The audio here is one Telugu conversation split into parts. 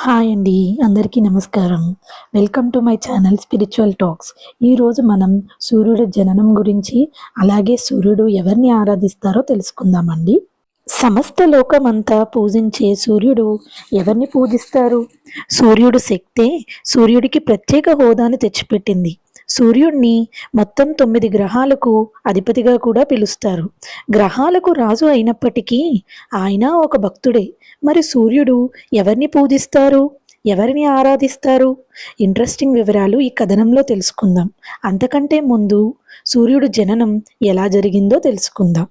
హాయ్ అండి అందరికీ నమస్కారం. Welcome to my channel spiritual talks. ఈరోజు మనం సూర్యుడి జననం గురించి అలాగే సూర్యుడు ఎవరిని ఆరాధిస్తారో తెలుసుకుందామండి. సమస్త లోకమంతా పూజించే సూర్యుడు ఎవరిని పూజిస్తారు? సూర్యుడు శక్తే సూర్యుడికి ప్రత్యేక హోదాను తెచ్చిపెట్టింది. సూర్యుణ్ణి మొత్తం తొమ్మిది గ్రహాలకు అధిపతిగా కూడా పిలుస్తారు. గ్రహాలకు రాజు అయినప్పటికీ ఆయన ఒక భక్తుడే. మరి సూర్యుడు ఎవరిని పూజిస్తారు? ఎవరిని ఆరాధిస్తారు? ఇంట్రెస్టింగ్ వివరాలు ఈ కథనంలో తెలుసుకుందాం. అంతకంటే ముందు సూర్యుడు జననం ఎలా జరిగిందో తెలుసుకుందాం.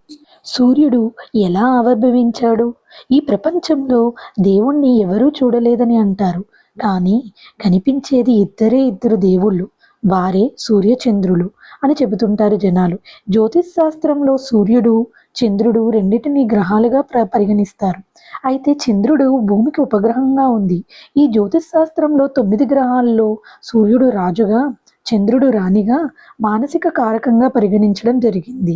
సూర్యుడు ఎలా ఆవిర్భవించాడు? ఈ ప్రపంచంలో దేవుణ్ణి ఎవరూ చూడలేదని అంటారు. కానీ కనిపించేది ఇద్దరే ఇద్దరు దేవుళ్ళు. వారే సూర్యచంద్రులు అని చెబుతుంటారు జనాలు. జ్యోతిష్ శాస్త్రంలో సూర్యుడు చంద్రుడు రెండింటిని గ్రహాలుగా పరిగణిస్తారు. అయితే చంద్రుడు భూమికి ఉపగ్రహంగా ఉంది. ఈ జ్యోతిష్ శాస్త్రంలో తొమ్మిది గ్రహాల్లో సూర్యుడు రాజుగా చంద్రుడు రాణిగా మానసిక కారకంగా పరిగణించడం జరిగింది.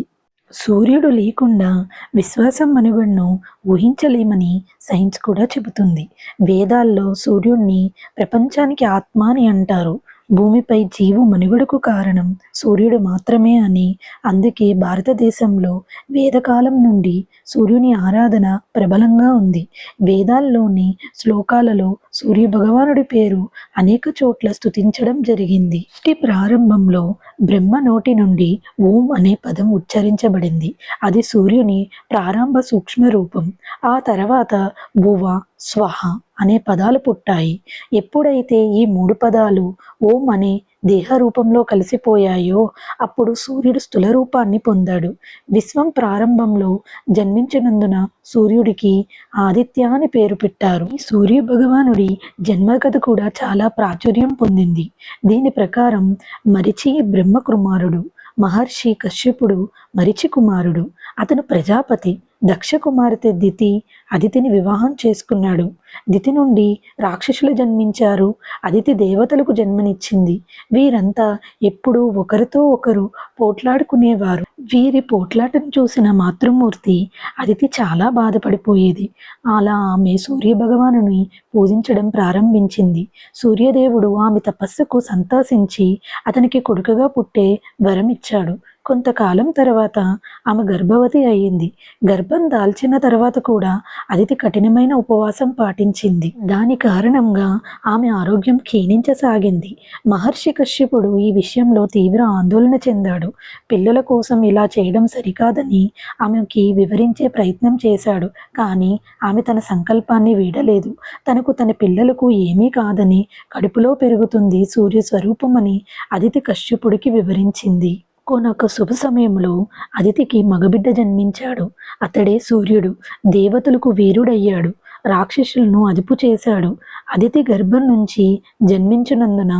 సూర్యుడు లేకుండా విశ్వాసం మనుగడను ఊహించలేమని సైన్స్ కూడా చెబుతుంది. వేదాల్లో సూర్యుడిని ప్రపంచానికి ఆత్మ అని అంటారు. భూమిపై జీవు మనుగడకు కారణం సూర్యుడు మాత్రమే అని. అందుకే భారతదేశంలో వేదకాలం నుండి సూర్యుని ఆరాధన ప్రబలంగా ఉంది. వేదాల్లోని శ్లోకాలలో సూర్య భగవానుడి పేరు అనేక చోట్ల స్థుతించడం జరిగింది. ప్రారంభంలో బ్రహ్మ నోటి నుండి ఓం అనే పదం ఉచ్చరించబడింది. అది సూర్యుని ప్రారంభ సూక్ష్మ రూపం ఆ తర్వాత భువ స్వహ అనే పదాలు పుట్టాయి. ఎప్పుడైతే ఈ మూడు పదాలు ఓం అనే దేహ రూపంలో కలిసిపోయాయో అప్పుడు సూర్యుడు స్థూల రూపాన్ని పొందాడు. విశ్వం ప్రారంభంలో జన్మించినందున సూర్యుడికి ఆదిత్య అని పేరు పెట్టారు. ఈ సూర్య భగవానుడి జన్మకథ కూడా చాలా ప్రాచుర్యం పొందింది. దీని ప్రకారం మరిచి బ్రహ్మ కుమారుడు మహర్షి కశ్యపుడు మరిచి కుమారుడు అతను ప్రజాపతి దక్ష కుమార్తె దితి అదితిని వివాహం చేసుకున్నాడు. దితి నుండి రాక్షసులు జన్మించారు. అదితి దేవతలకు జన్మనిచ్చింది. వీరంతా ఎప్పుడూ ఒకరితో ఒకరు పోట్లాడుకునేవారు. వీరి పోట్లాటను చూసిన మాతృమూర్తి అదితి చాలా బాధపడిపోయేది. అలా ఆమె సూర్య భగవానుని పూజించడం ప్రారంభించింది. సూర్యదేవుడు ఆమె తపస్సుకు సంతాసించి అతనికి కొడుకుగా పుట్టే వరం ఇచ్చాడు కొంతకాలం తర్వాత ఆమె గర్భవతి అయ్యింది. గర్భం దాల్చిన తర్వాత కూడా అదితి కఠినమైన ఉపవాసం పాటించింది. దాని కారణంగా ఆమె ఆరోగ్యం క్షీణించసాగింది. మహర్షి కశ్యపుడు ఈ విషయంలో తీవ్ర ఆందోళన చెందాడు. పిల్లల కోసం ఇలా చేయడం సరికాదని ఆమెకి వివరించే ప్రయత్నం చేశాడు. కానీ ఆమె తన సంకల్పాన్ని వీడలేదు. తనకు తన పిల్లలకు ఏమీ కాదని కడుపులో పెరుగుతుంది సూర్య స్వరూపమని అదితి కశ్యపుడికి వివరించింది. కోనొక్క శుభ సమయంలో అదితికి మగబిడ్డ జన్మించాడు. అతడే సూర్యుడు దేవతలకు వీరుడయ్యాడు. రాక్షసులను అదుపు చేశాడు. అదితి గర్భం నుంచి జన్మించినందున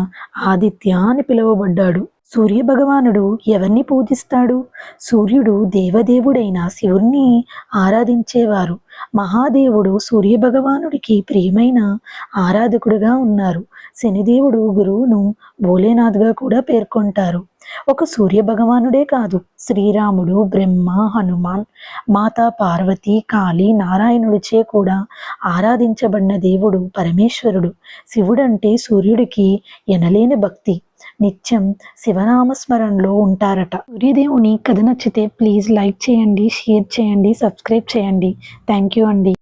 ఆదిత్య అని పిలువబడ్డాడు. సూర్య భగవానుడు ఎవరిని పూజిస్తాడు? సూర్యుడు దేవదేవుడైన శివుణ్ణి ఆరాధించేవారు. మహాదేవుడు సూర్య భగవానుడికి ప్రియమైన ఆరాధకుడుగా ఉన్నారు. శనిదేవుడు గురువును భోలేనాథ్గా కూడా పేర్కొంటారు. ఒక సూర్య భగవానుడే కాదు శ్రీరాముడు బ్రహ్మ హనుమాన్ మాతా పార్వతి కాళీ నారాయణుడిచే కూడా ఆరాధించబడిన దేవుడు పరమేశ్వరుడు. శివుడంటే సూర్యుడికి ఎనలేని భక్తి. నిత్యం శివనామస్మరణలో ఉంటారట. సూర్యదేవుని కథ నచ్చితే ప్లీజ్ లైక్ చేయండి షేర్ చేయండి సబ్స్క్రైబ్ చేయండి. థ్యాంక్ యూ అండి.